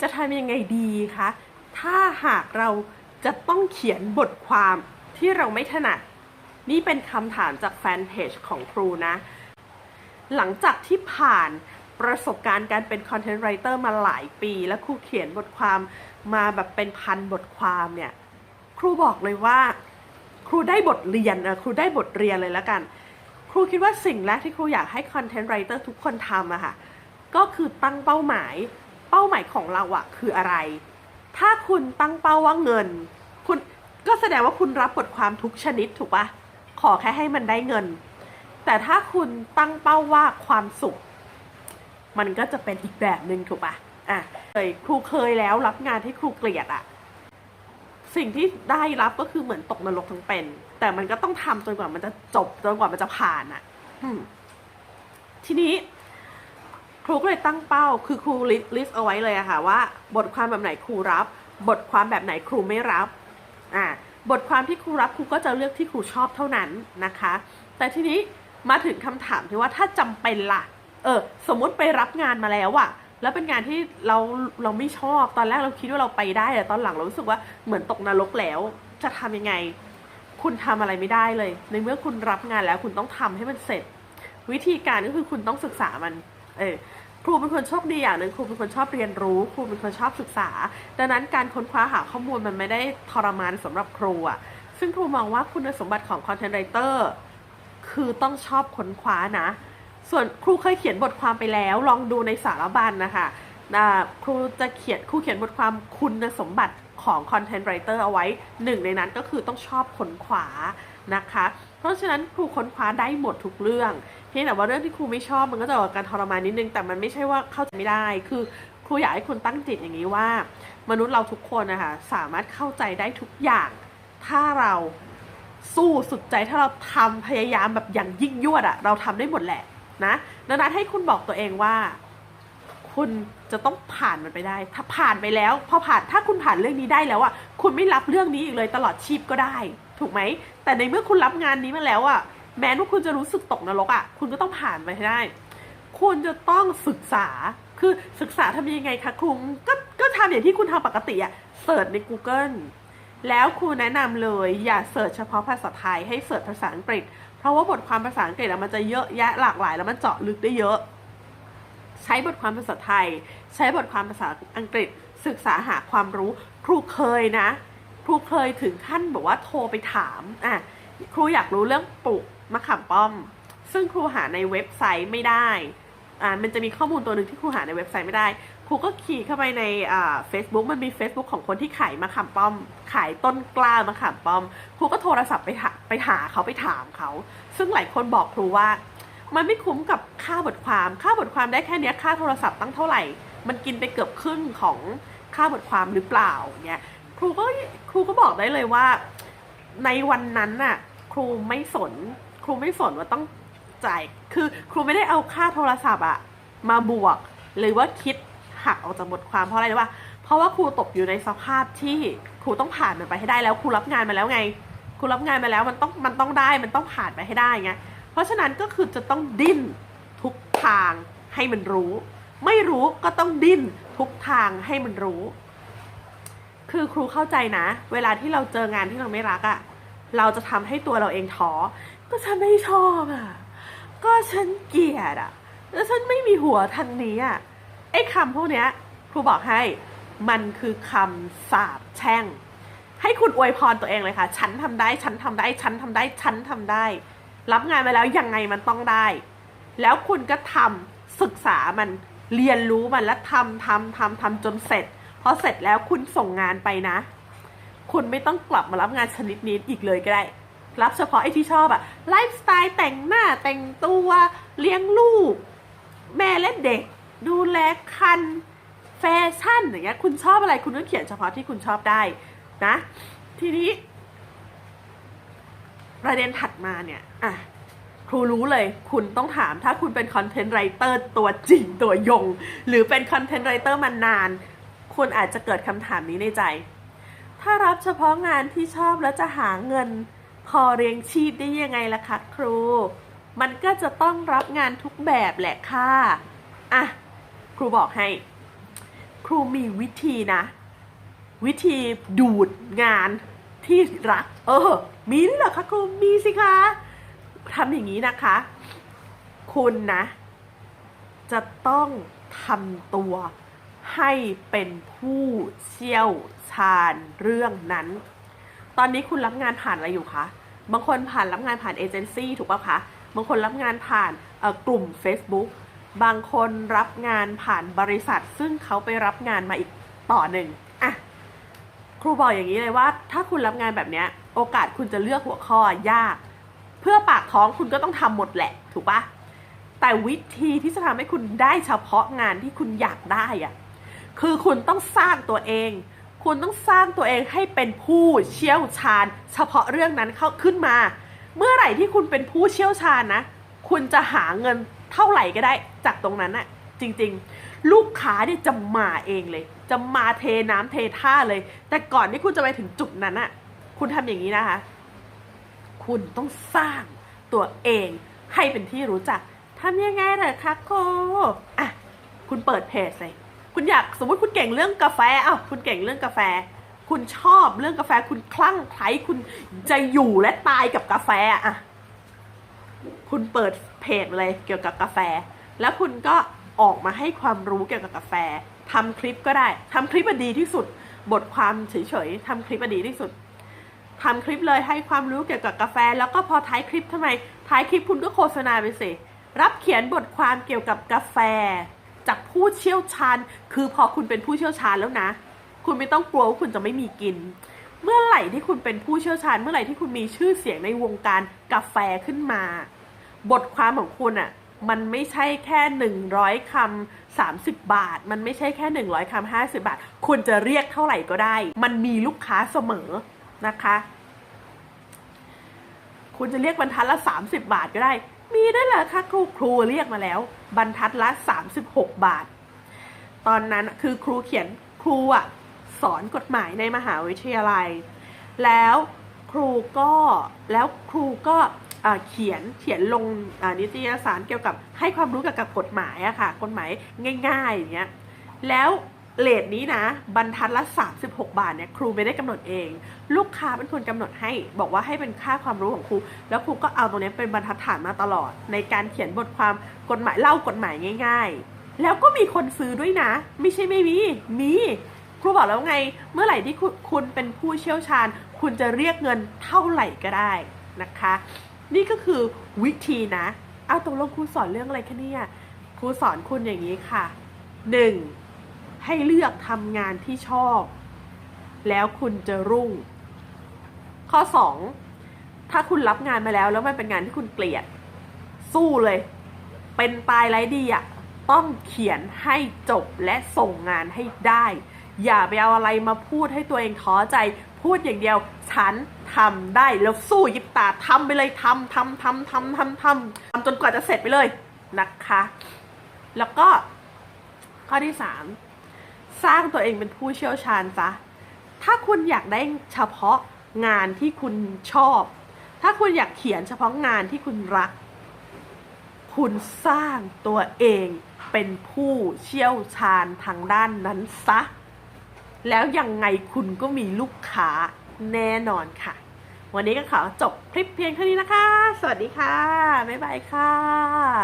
จะทำยังไงดีคะ ถ้าหากเราจะต้องเขียนบทความที่เราไม่ถนัด นี่เป็นคำถามจากแฟนเพจของครูนะ หลังจากที่ผ่านประสบการณ์การเป็นคอนเทนต์ไรเตอร์มาหลายปี และครูเขียนบทความมาแบบเป็นพันบทความเนี่ย ครูบอกเลยว่า ครูได้บทเรียนออครูได้บทเรียนเลยแล้วกัน ครูคิดว่าสิ่งแรกที่ครูอยากให้คอนเทนต์ไรเตอร์ทุกคนทำอะค่ะ ก็คือตั้งเป้าหมาย เป้าหมายของเราอะคืออะไร ถ้าคุณตั้งเป้าว่าเงิน คุณก็แสดงว่าคุณรับบทความทุกชนิดถูกปะขอแค่ให้มันได้เงิน แต่ถ้าคุณตั้งเป้าว่าความสุข มันก็จะเป็นอีกแบบหนึ่งถูกปะอะเคยครูเคยแล้วรับงานที่ครูเกลียดอะสิ่งที่ได้รับก็คือเหมือนตกนรกทั้งเป็น แต่มันก็ต้องทำจนกว่ามันจะจบจนกว่ามันจะผ่านอะทีนี้ ครูก็เลยตั้งเป้า คือครูลิสต์เอาไว้เลยอะค่ะว่า บทความแบบไหนครูรับ บทความแบบไหนครูไม่รับอ่าบทความที่ครูรับครูก็จะเลือกที่ครูชอบเท่านั้นนะคะ แต่ทีนี้มาถึงคำถามที่ว่าถ้าจำเป็นล่ะ เออ สมมติไปรับงานมาแล้วอะแล้วเป็นงานที่เราเราไม่ชอบตอนแรกเราคิดว่าเราไปได้แต่ตอนหลังเรารู้สึกว่าเหมือนตกนรกแล้ว จะทำยังไง คุณทำอะไรไม่ได้เลย ในเมื่อคุณรับงานแล้วคุณต้องทำให้มันเสร็จ วิธีการก็คือคุณต้องศึกษามัน เออ ครูเป็นคนโชคดีอย่างหนึ่งครูเป็นคนชอบเรียนรู้ ครูเป็นคนชอบศึกษา ดังนั้นการค้นคว้าหาข้อมูลมันไม่ได้ทรมานสำหรับครูอะซึ่งครูมองว่าคุณสมบัติของคอนเทนต์ไรเตอร์คือต้องชอบค้นคว้านะ ส่วนครูเคยเขียนบทความไปแล้ว ลองดูในสารบัญนะคะอ่าครูจะเขียนครูเขียนบทความคุณสมบัติของคอนเทนต์ไรเตอร์เอาไว้หนึ่งในนั้นก็คือต้องชอบค้นคว้า นะคะ เพราะฉะนั้นครูค้นคว้าได้หมดทุกเรื่อง เพียงแต่ว่าเรื่องที่ครูไม่ชอบมันก็จะออกการทรมานนิดนึง แต่มันไม่ใช่ว่าเข้าใจไม่ได้ คือครูอยากให้คุณตั้งจิตอย่างนี้ว่า มนุษย์เราทุกคนนะคะสามารถเข้าใจได้ทุกอย่าง ถ้าเราสู้สุดใจถ้าเราทำพยายามแบบอย่างยิ่งยวดอะเราทำได้หมดแหละนะดังนั้นให้คุณบอกตัวเองว่า คุณจะต้องผ่านมันไปได้ ถ้าผ่านไปแล้ว พอผ่านถ้าคุณผ่านเรื่องนี้ได้แล้วอะคุณไม่รับเรื่องนี้อีกเลยตลอดชีพก็ได้ ถูกไหม แต่ในเมื่อคุณรับงานนี้มาแล้วอะแม้ว่าคุณจะรู้สึกตกนรกอะคุณก็ต้องผ่านไปให้ได้ คุณจะต้องศึกษาคือศึกษาทำยังไงคะครูก็ก็ทำอย่างที่คุณทำปกติอะเสิร์ชใน Google แล้วครูแนะนำเลยอย่าเสิร์ชเฉพาะภาษาไทยให้เสิร์ชภาษาอังกฤษ เพราะว่าบทความภาษาอังกฤษอะมันจะเยอะแยะหลากหลาย แล้วมันเจาะลึกได้เยอะ ใช้บทความภาษาไทย ใช้บทความภาษาอังกฤษ ศึกษาหาความรู้ ครูเคยนะ ครูเคยถึงขั้นบอกว่าโทรไปถามอะครูอยากรู้เรื่องปลูกมะขามป้อม ซึ่งครูหาในเว็บไซต์ไม่ได้อ่ามันจะมีข้อมูลตัวหนึ่งที่ครูหาในเว็บไซต์ไม่ได้ ครูก็ขี่เข้าไปในอ่า Facebook มันมี Facebook ของคนที่ขายมะขามป้อม ขายต้นกล้ามะขามป้อม ครูก็โทรศัพท์ไปหาไปหาเขาไปถามเขา ซึ่งหลายคนบอกครูว่า มันไม่คุ้มกับค่าบทความค่าบทความได้แค่เนี้ยค่าโทรศัพท์ตั้งเท่าไหร่ มันกินไปเกือบครึ่งของค่าบทความหรือเปล่าเนี่ย ครูก็ครูก็บอกได้เลยว่า ในวันนั้นน่ะ ครูไม่สน ครูไม่สนว่าต้องจ่าย คือครูไม่ได้เอาค่าโทรศัพท์อะมาบวก หรือว่าคิดหักออกจากบทความเพราะอะไรรู้ป่ะเพราะว่าครูตกอยู่ในสภาพที่ครูต้องผ่านมันไปให้ได้แล้วครูรับงานมาแล้วไงครูรับงานมาแล้วมันต้องมันต้องได้มันต้องผ่านไปให้ได้ไงเพราะฉะนั้นก็คือจะต้องดิ้นทุกทางให้มันรู้ ไม่รู้ก็ต้องดิ้นทุกทางให้มันรู้ คือครูเข้าใจนะ เวลาที่เราเจองานที่เราไม่รักอะ่ะ เราจะทำให้ตัวเราเองท้อ ก็ฉันไม่ชอบอะ่ะ ก็ฉันเกลียดอะ่ะ แล้วฉันไม่มีหัวทางนี้อะ่ะ ไอ้คำพวกเนี้ยครูบอกให้ มันคือคำสาปแช่ง ให้คุณอวยพรตัวเองเลยค่ะ ฉันทำได้ ฉันทำได้ ฉันทำได้ ฉันทำได้ รับงานมาแล้วยังไงมันต้องได้ แล้วคุณก็ทำศึกษามัน เรียนรู้มันแล้วทำทำทำทำจนเสร็จ พอเสร็จแล้วคุณส่งงานไปนะ คุณไม่ต้องกลับมารับงานชนิดนี้อีกเลยก็ได้ รับเฉพาะไอ้ที่ชอบอะไลฟ์สไตล์แต่งหน้าแต่งตัวเลี้ยงลูก แม่และเด็ก ดูแลคันแฟชั่นอย่างเงี้ยคุณชอบอะไรคุณก็เขียนเฉพาะที่คุณชอบได้นะ ทีนี้ ประเด็นถัดมาเนี่ยอะครูรู้เลย คุณต้องถามถ้าคุณเป็นคอนเทนต์ไรเตอร์ตัวจริงตัวยง หรือเป็นคอนเทนต์ไรเตอร์มานาน คุณอาจจะเกิดคำถามนี้ในใจ ถ้ารับเฉพาะงานที่ชอบแล้วจะหาเงินพอเรียงชีพได้ยังไงล่ะคะครู มันก็จะต้องรับงานทุกแบบแหละค่ะ อะ ครูบอกให้ ครูมีวิธีนะ วิธีดูดงานที่รัก เออ มีด้วยเหรอคะครู มีสิคะทำอย่างนี้นะคะ คุณนะ จะต้องทำตัว ให้เป็นผู้เชี่ยวชาญเรื่องนั้น ตอนนี้คุณรับงานผ่านอะไรอยู่คะ บางคนผ่านรับงานผ่านเอเจนซี่ถูกป่ะคะ บางคนรับงานผ่านกลุ่ม Facebook บางคนรับงานผ่านบริษัท ซึ่งเขาไปรับงานมาอีกต่อหนึ่งอะครูบอกอย่างนี้เลยว่า ถ้าคุณรับงานแบบเนี้ยโอกาสคุณจะเลือกหัวข้อยาก เพื่อปากท้องคุณก็ต้องทำหมดแหละ ถูกปะแต่วิธีที่จะทำให้คุณได้เฉพาะงานที่คุณอยากได้อะ คือคุณต้องสร้างตัวเอง คุณต้องสร้างตัวเองให้เป็นผู้เชี่ยวชาญ เฉพาะเรื่องนั้นเข้าขึ้นมา เมื่อไหร่ที่คุณเป็นผู้เชี่ยวชาญนะ คุณจะหาเงินเท่าไหร่ก็ได้จากตรงนั้นน่ะจริงๆ ลูกค้าเนี่ยจะมาเองเลย จะมาเทน้ำเทท่าเลย แต่ก่อนที่คุณจะไปถึงจุดนั้นน่ะคุณทำอย่างนี้นะคะ คุณต้องสร้างตัวเองให้เป็นที่รู้จักทำยังไงเหรอคะโคอะ คุณเปิดเพจเลย คุณอยากสมมติคุณเก่งเรื่องกาแฟอ้าวคุณเก่งเรื่องกาแฟ คุณชอบเรื่องกาแฟคุณคลั่งไคล้คุณจะอยู่และตายกับกาแฟอะคุณเปิดเพจเลยเกี่ยวกับกาแฟ แล้วคุณก็ออกมาให้ความรู้เกี่ยวกับกาแฟทำคลิปก็ได้ทำคลิปดีที่สุด บทความเฉยๆทำคลิปดีที่สุดทำคลิปเลยให้ความรู้เกี่ยวกับกาแฟ แล้วก็พอท้ายคลิปทำไม ท้ายคลิปคุณก็โฆษณาไปสิรับเขียนบทความเกี่ยวกับกาแฟ จากผู้เชี่ยวชาญ คือพอคุณเป็นผู้เชี่ยวชาญแล้วนะ คุณไม่ต้องกลัวว่าคุณจะไม่มีกิน เมื่อไหร่ที่คุณเป็นผู้เชี่ยวชาญ เมื่อไหร่ที่คุณมีชื่อเสียงในวงการกาแฟขึ้นมา บทความของคุณอะ่ะมันไม่ใช่แค่หนึ่งร้อยคำสามสิบบาท มันไม่ใช่แค่หนึ่งร้อยคำห้าสิบาท คุณจะเรียกเท่าไหร่ก็ได้ มันมีลูกค้าเสมอนะคะ คุณจะเรียกบรรทัดละสามสิบาทก็ได้ มีได้วยเหรอคะครูครูเรียกมาแล้ว บรรทัดละสามสิบหกบาท ตอนนั้นคือครูเขียนครูอะสอนกฎหมายในมหาวิทยาลัย แล้วครูก็แล้วครูก็เขียนเขียนลงนิตยสารเกี่ยวกับให้ความรู้เกี่ยวกับกฎหมายอะค่ะกฎหมายง่ายๆอย่างเงี้ยแล้ว เลทนี้นะบรรทัดละ 36 บาทเนี่ยครูไม่ได้กำหนดเอง ลูกค้าเป็นคนกำหนดให้ บอกว่าให้เป็นค่าความรู้ของครู แล้วครูก็เอาตรงนี้เป็นบรรทัดฐานมาตลอด ในการเขียนบทความกฎหมายเล่ากฎหมายง่าย ๆ แล้วก็มีคนซื้อด้วยนะ ไม่ใช่ไม่มีมีครูบอกแล้วไง เมื่อไหร่ที่คุณเป็นผู้เชี่ยวชาญ คุณจะเรียกเงินเท่าไหร่ก็ได้นะคะ นี่ก็คือวิธีนะเอาตกลงครูสอนเรื่องอะไรคะเนี่ยครูสอนคุณอย่างนี้ค่ะหนึ่ง ให้เลือกทำงานที่ชอบ แล้วคุณจะรุ่ง ข้อสองถ้าคุณรับงานมาแล้วแล้วมันเป็นงานที่คุณเกลียด สู้เลย เป็นตายไรดีอะต้องเขียนให้จบและส่งงานให้ได้ อย่าไปเอาอะไรมาพูดให้ตัวเองท้อใจ พูดอย่างเดียว ฉันทำได้แล้วสู้ยิบตาทำไปเลยทำทำทำทำทำทำทำจนกว่าจะเสร็จไปเลยนะคะ แล้วก็ข้อที่สาม สร้างตัวเองเป็นผู้เชี่ยวชาญซะ ถ้าคุณอยากได้เฉพาะงานที่คุณชอบ ถ้าคุณอยากเขียนเฉพาะงานที่คุณรัก คุณสร้างตัวเองเป็นผู้เชี่ยวชาญทางด้านนั้นซะ แล้วยังไงคุณก็มีลูกค้าแน่นอนค่ะ วันนี้ก็ขอจบคลิปเพียงเท่านี้นะคะ สวัสดีค่ะ บ๊ายบายค่ะ